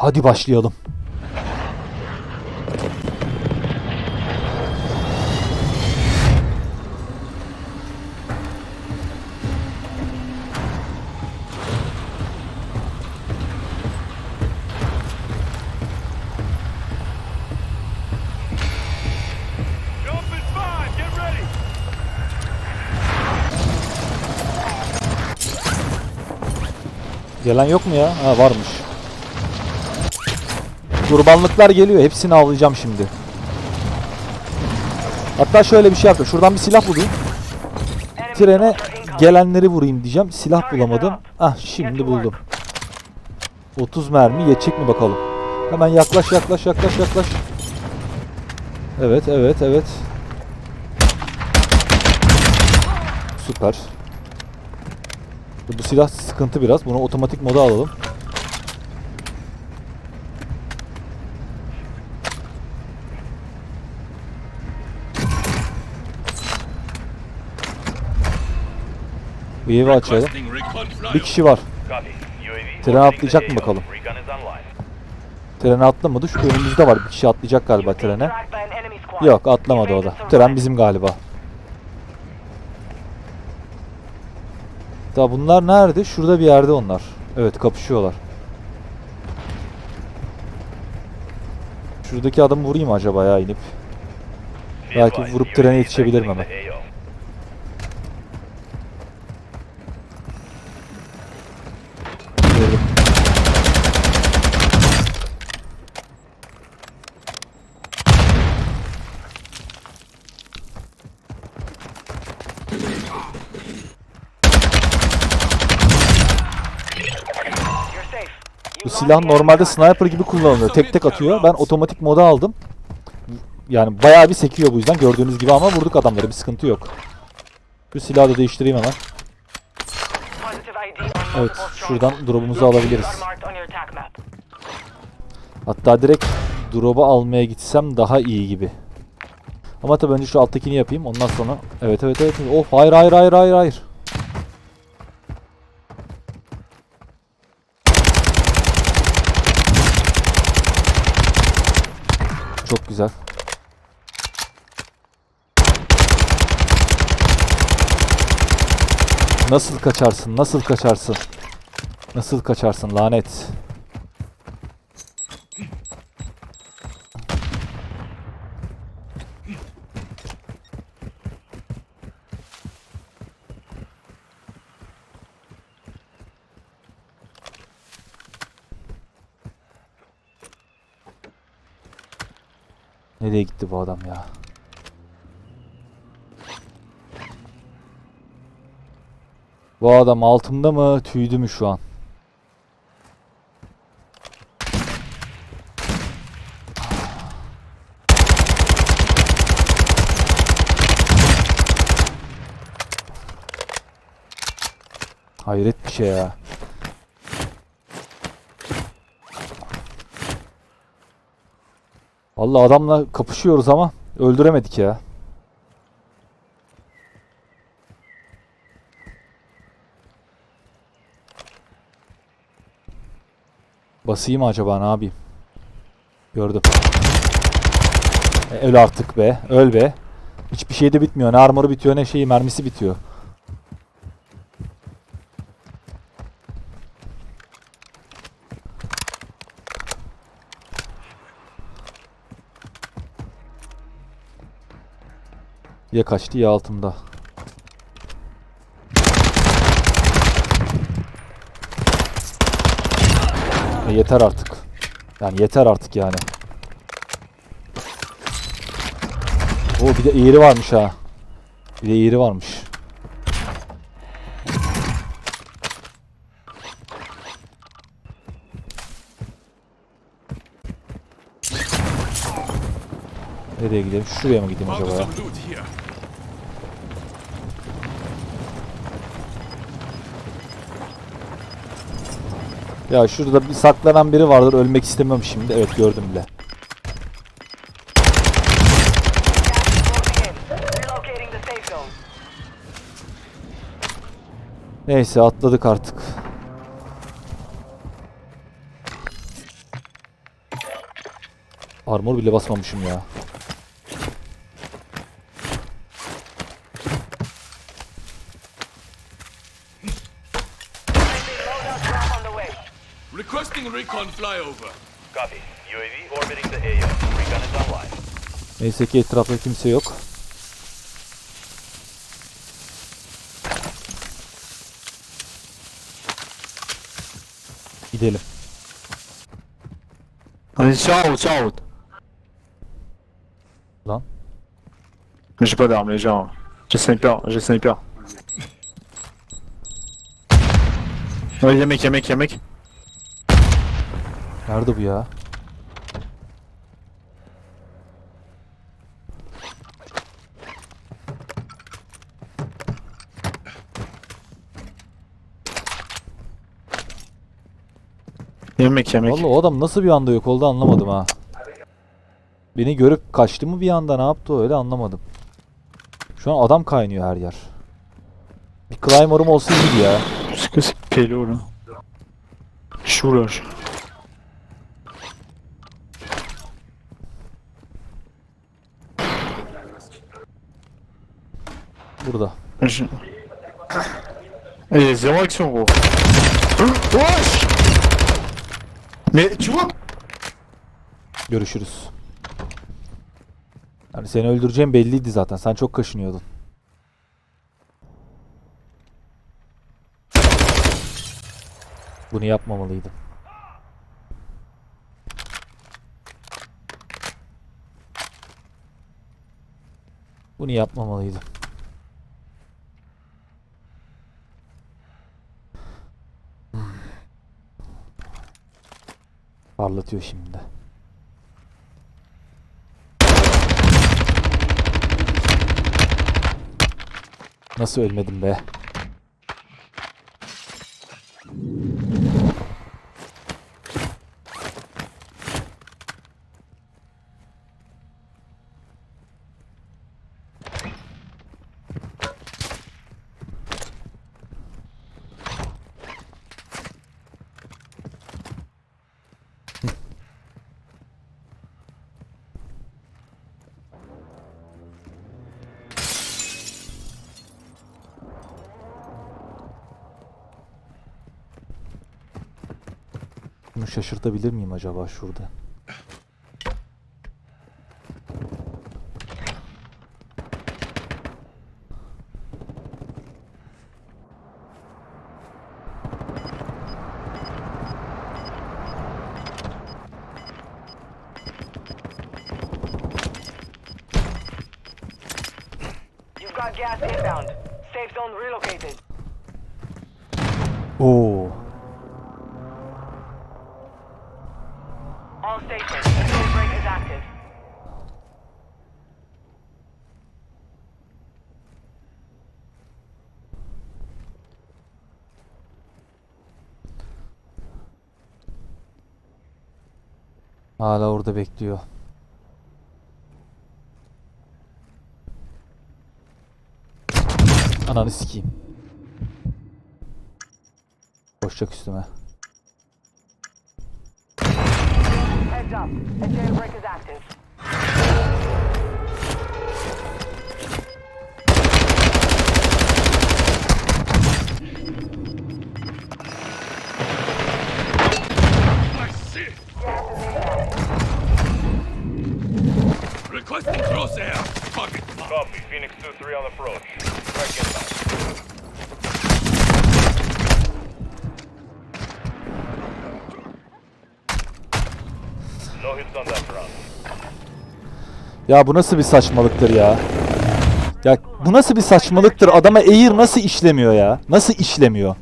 Hadi başlayalım. Gelen yok mu ya? Ha varmış. Kurbanlıklar geliyor. Hepsini avlayacağım şimdi. Hatta şöyle bir şey yaptım. Şuradan bir silah bulayım. Trene gelenleri vurayım diyeceğim. Silah bulamadım. Ah şimdi buldum. 30 mermi yetecek mi bakalım. Hemen yaklaş yaklaş yaklaş yaklaş. Evet evet evet. Süper. Bu silah sıkıntı biraz. Bunu otomatik moda alalım. Bu evi açalım. Bir kişi var. Trene atlayacak mı bakalım? Trene atlamadı. Şu önümüzde var. Bir kişi atlayacak galiba trene. Yok atlamadı o da. Tren bizim galiba. Da bunlar nerede? Şurada bir yerde onlar. Evet kapışıyorlar. Şuradaki adamı vurayım mı acaba ya inip? Be Belki vurup trene yetişebilirim hemen. the AO. Gördüm. Bu silah normalde sniper gibi kullanılıyor. Tek tek atıyor. Ben otomatik moda aldım. Yani bayağı bir sekiyor bu yüzden gördüğünüz gibi ama vurduk adamları bir sıkıntı yok. Şu silahı da değiştireyim hemen. Evet, şuradan drop'umuzu alabiliriz. Hatta direkt drop'u almaya gitsem daha iyi gibi. Ama tabii önce şu alttakini yapayım ondan sonra. Evet evet evet. Of hayır hayır hayır hayır hayır. Çok güzel. Nasıl kaçarsın? Nasıl kaçarsın? Nasıl kaçarsın lanet? Nereye gitti bu adam ya? Bu adam altımda mı, tüydü mü şu an? Hayret bir şey ya. Vallahi adamla kapışıyoruz ama öldüremedik ya. Basayım acaba ne yapayım? Gördüm. E, öl artık be. Öl be. Hiçbir şey de bitmiyor. Ne armoru bitiyor ne şeyi mermisi bitiyor. Ya kaçtı ya altımda. E, yeter artık. Yani yeter artık yani. Oo bir de eğri varmış ha. Bir de eğri varmış. Nereye gidelim? Şuraya mı gideyim acaba ya? Ya şurada bir saklanan biri vardır. Ölmek istemem şimdi. Evet gördüm bile. Neyse atladık artık. Armor bile basmamışım ya. Recon flyover. Copy. UAV orbiting the AO. Recon is online. Neyse ki etrafta kimse yok. Gidelim. Sur en haut. Lan. J'ai pas d'armes, les gens. J'ai sniper, j'ai sniper. Ouais, y'a mec, y'a mec, y'a mec. Nerede bu ya? Y'a mec. Vallahi o adam nasıl bir anda yok oldu anlamadım ha. Beni görüp kaçtı mı bir anda ne yaptı öyle anlamadım. Şu an adam kaynıyor her yer. Bir climber'ım olsa iyiydi ya. C'est quoi ce pélo là Burada. gros. Hein Wesh Mais tu vois Görüşürüz. Yani seni öldüreceğim belliydi zaten. Sen çok kaşınıyordun. Bunu yapmamalıydım. Bunu yapmamalıydım. Parlatıyor şimdi. Nasıl ölmedim be? Bunu şaşırtabilir miyim acaba şurada? You've got gas inbound. Safe zone relocated. Oo. Hala orada bekliyor. Ananı sikeyim. Koşacak üstüme. Up, a jailbreak is active. I see. Requesting crosshair. Target. Copy. Phoenix 2-3 on approach. Strike inbound. Ya bu nasıl bir saçmalıktır ya? Ya bu nasıl bir saçmalıktır? Adama Air nasıl işlemiyor ya? Nasıl işlemiyor?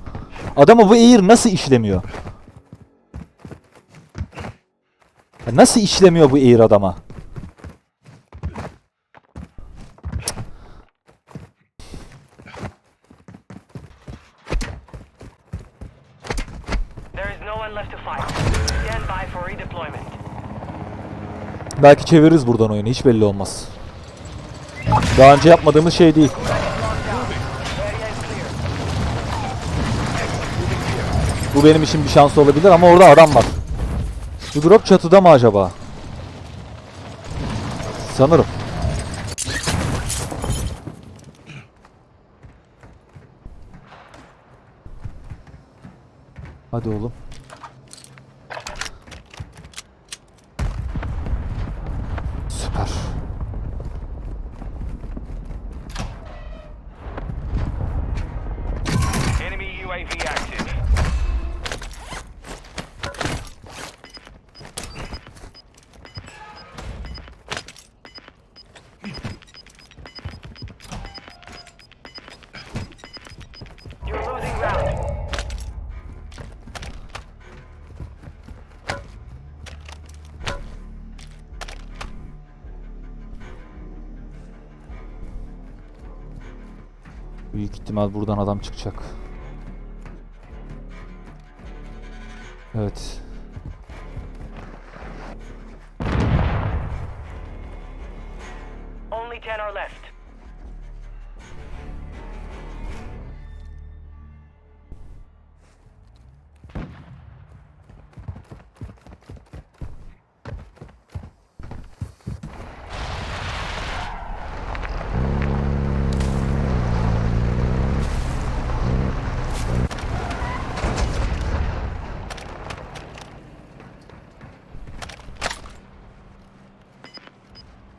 Adama bu Air nasıl işlemiyor? Ya nasıl işlemiyor bu Air adama? Belki çeviririz buradan oyunu. Hiç belli olmaz. Daha önce yapmadığımız şey değil. Bu benim için bir şans olabilir ama orada adam var. Bu drop çatıda mı acaba? Sanırım. Hadi oğlum. İhtimal buradan adam çıkacak. Evet. Only 10 are left.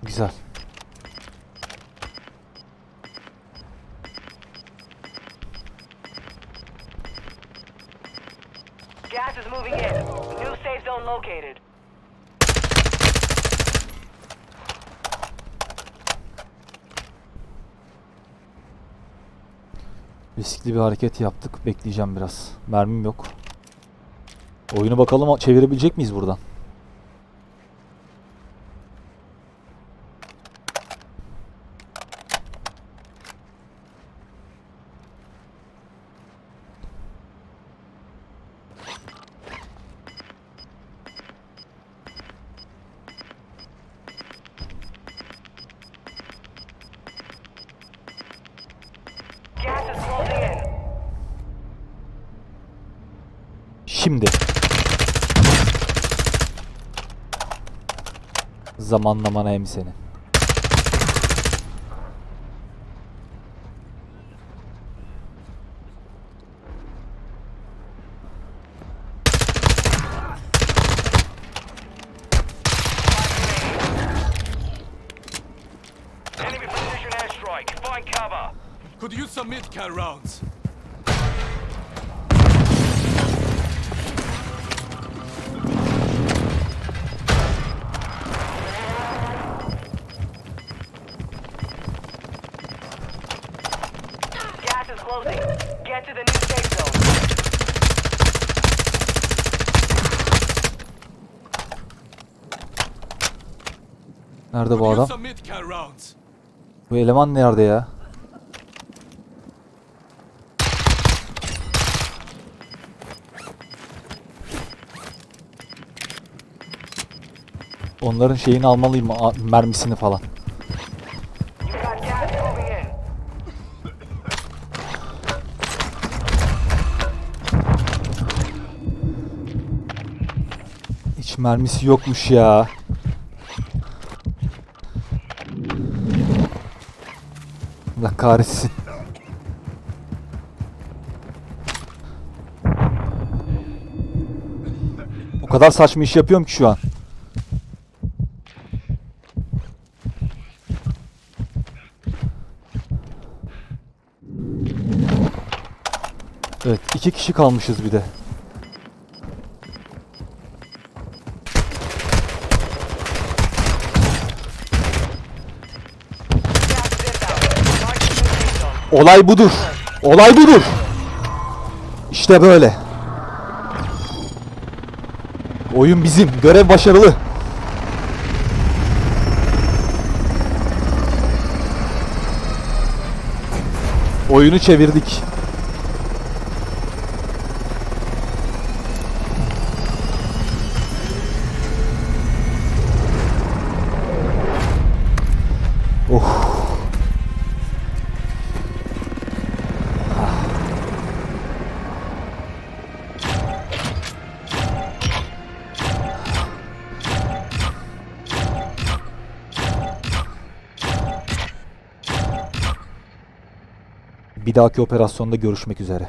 Güzel. Gas is moving in. New safe zone located. Riskli bir hareket yaptık. Bekleyeceğim biraz. Mermim yok. Oyunu bakalım çevirebilecek miyiz buradan? Şimdi. Zamanlamana hem cover. Could use some mid-cal rounds. Closing. Get to the new safe zone. Nerede bu adam? Bu eleman nerede ya? Onların şeyini almalıyım, mermisini falan. Mermisi yokmuş ya. Allah kahretsin. O kadar saçma iş yapıyorum ki şu an. Evet, iki kişi kalmışız bir de. Olay budur. Olay budur. İşte böyle. Oyun bizim. Görev başarılı. Oyunu çevirdik. Oh. Bir dahaki operasyonda görüşmek üzere.